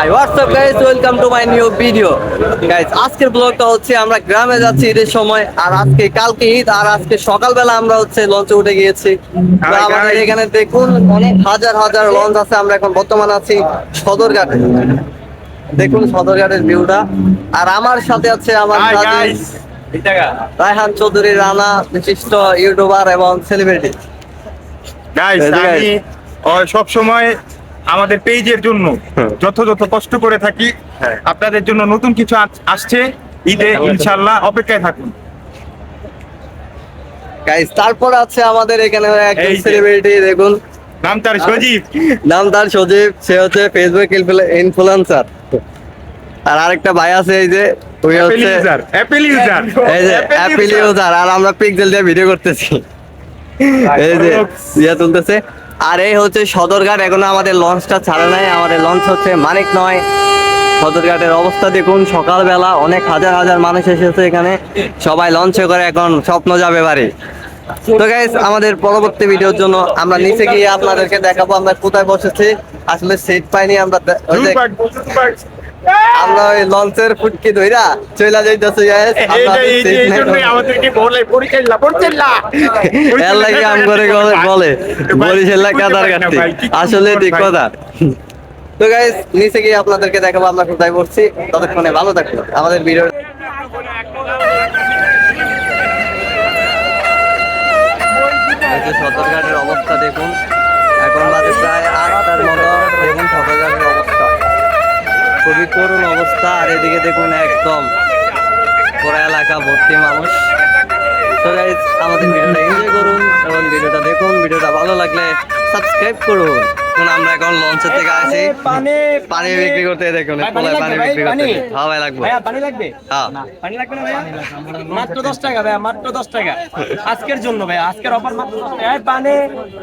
Hi WhatsApp guys welcome to my new video guys আজকের ব্লগটা হচ্ছে আমরা গ্রামে যাচ্ছি ঈদের সময় আর আজকে কালকে ঈদ আর আজকে সকালবেলা আমরা হচ্ছে লঞ্চে উঠে গিয়েছি। আমাদের এখানে দেখুন অনেক হাজার হাজার লঞ্চ আছে আমরা এখন বর্তমানে আছি সদরঘাটে। দেখুন সদরঘাটের ভিউটা আর আমার সাথে আছে আমার রায়হান চৌধুরী রানা বিশিষ্ট ইউটিউবার এবং সেলিব্রিটি গাইস আমি সব সময় আমাদের পেজের জন্য হ্যাঁ। যথাযথ কষ্ট করে থাকি। আপনাদের জন্য নতুন কিছু আসছে। ঈদে ইনশাল্লাহ অপেক্ষায় থাকুন। তারপর আছে আমাদের এখানে একজন সেলিব্রিটি দেখুন। নাম তার সজীব। নাম তার সজীব সে হচ্ছে ফেসবুক ইনফ্লুয়েন্সার আর আরেকটা ভাই আছে এই যে অ্যাপেল হচ্ছে অ্যাপেল ইউজার এই যে অ্যাপেল ইউজার আর আমরা পিক্সেল দিয়ে ভিডিও করতেছি। এই যে ইয়া তুলতেছে। আর এই হচ্ছে সদরঘাট এখনও আমাদের লঞ্চটা ছাড়ে নাই আমাদের লঞ্চ হচ্ছে মানিক নয়। সদরঘাটের অবস্থা দেখুন সকালবেলা অনেক হাজার হাজার মানুষ এসেছে এখানে সবাই লঞ্চে করে এখন স্বপ্ন যাবে বাড়ি। তো গাইস আমাদের পরবর্তী ভিডিওর জন্য আমরা নিচে গিয়ে আপনাদেরকে দেখাবো আমরা কোথায় বসেছি। আসলে সিট পাইনি আমরা আমরা ওই লঞ্চের ফুটকি ধইরা চলে যাইতেছি গাইস এর লাগে আম করে বলে কাদার কাটতি। আসলে ঠিক কথা। তো গাইস নিচে গিয়ে আপনাদেরকে দেখাবো আমরা কোথায় বসছি ততক্ষণে ভালো থাকব আমাদের ভিডিও সদরঘাটের অবস্থা দেখুন। এখন বাজে প্রায় আটটার মতো। দেখুন সদরঘাটের অবস্থা। খুবই করুণ অবস্থা, আর এদিকে দেখুন একদম পুরো এলাকা ভর্তি মানুষ। তো আমাদের ভিডিওটা এনজয় করুন এবং ভিডিওটা দেখুন, ভিডিওটা ভালো লাগলে সাবস্ক্রাইব করুন। এখন আমরা এখন লঞ্চের থেকে আসি। পানি পানি বিক্রি করতে দেখুন পোলায় পানি পানি বিক্রি করতে হ্যাঁ ভাই লাগবে। ভাইয়া পানি লাগবে? হ্যাঁ। পানি লাগবে না ভাইয়া মাত্র দশ টাকা ভাইয়া মাত্র দশ টাকা। আজকের জন্য ভাইয়া আজকের অফার মাত্র এই পানি।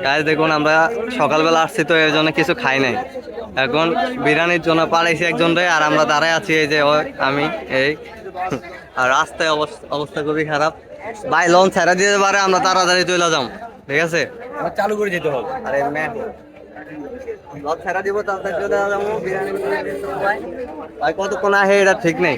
গাইজ দেখুন আমরা সকালবেলা আসছি তো এর জন্য কিছু খাই নাই। এখন বিরিয়ানির জন্য পাড়াইছি একজন রে আর আমরা দাঁড়ায় আছি এই যে ওই আমি এই। আর রাস্তায় অবস- অবস্থা খুবই খারাপ। ভাই লঞ্চ ছেড়ে দিতে পারে আমরা তাড়াতাড়ি চলে যাম। ঠিক আছে? চালু করে যেতে হবে। আরে ম্যাম ছাড়া দিব তার বিরিয়ানি। ভাই কতক্ষণ আহে এটা ঠিক নেই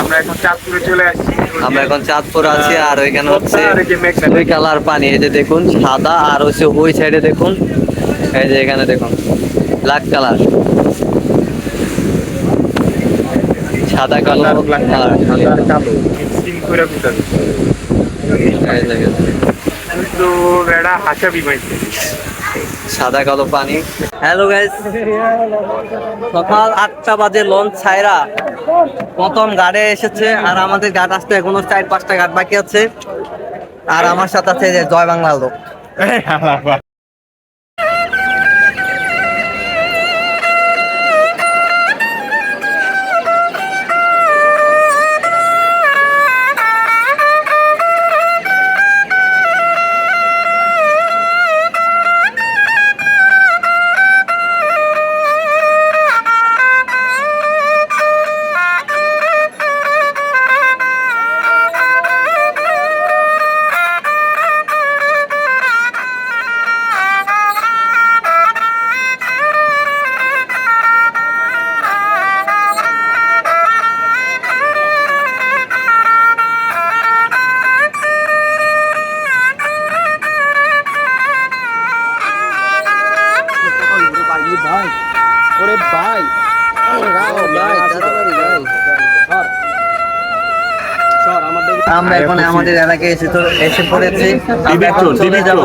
আমরা এখন চাঁদপুরে চলে আসছি। আমরা এখন চাঁদপুর আছি আর ওইখানে হচ্ছে ওই কালার পানি এই যে দেখুন সাদা আর হচ্ছে ওই সাইডে দেখুন এই যে এখানে দেখুন ব্ল্যাক কালার। সাদা কালো কালার। ব্ল্যাক কালার কালো। করে দিতে এই যে গেছে। কিন্তু এটা হাসা বিমাইছে সাদা কালো পানি। হ্যালো গাইস সকাল আটটা বাজে লঞ্চ ছাইরা। প্রথম গাড়ে এসেছে, আর আমাদের গাড় আসতে এখনও চার পাঁচটা গাড় বাকি আছে। আর আমার সাথে আছে জয় বাংলা লোক। ওরে ভাই আমরা এখন আমাদের এলাকায় এসে তো এসে পড়েছি। আমরা এখন চলে যাব।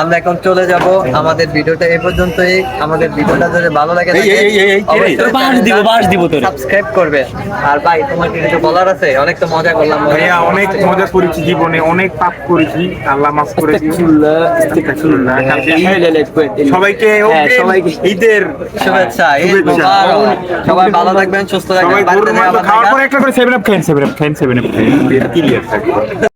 আমরা এখন চলে যাব আমাদের ভিডিওটা এই পর্যন্তই আমাদের ভিডিওটা যদি ভালো লাগে। সাবস্ক্রাইব করবে আর ভাই তোমার কি কিছু বলার আছে অনেক তো মজা করলাম ভাইয়া অনেক মজা করেছি জীবনে অনেক পাপ করেছি আল্লাহ মাফ করেছি। কালকে ঈদ। সবাইকে হ্যাঁ, সবাইকে। ঈদের শুভেচ্ছা ঈদ শুভেচ্ছা। মোবারক। সবাই ভালো থাকবেন সুস্থ থাকবেন খাওয়ার পরে একটা করে সেভেন আপ খাইন সেভেন আপ খাইন সেভেন আপ খাইন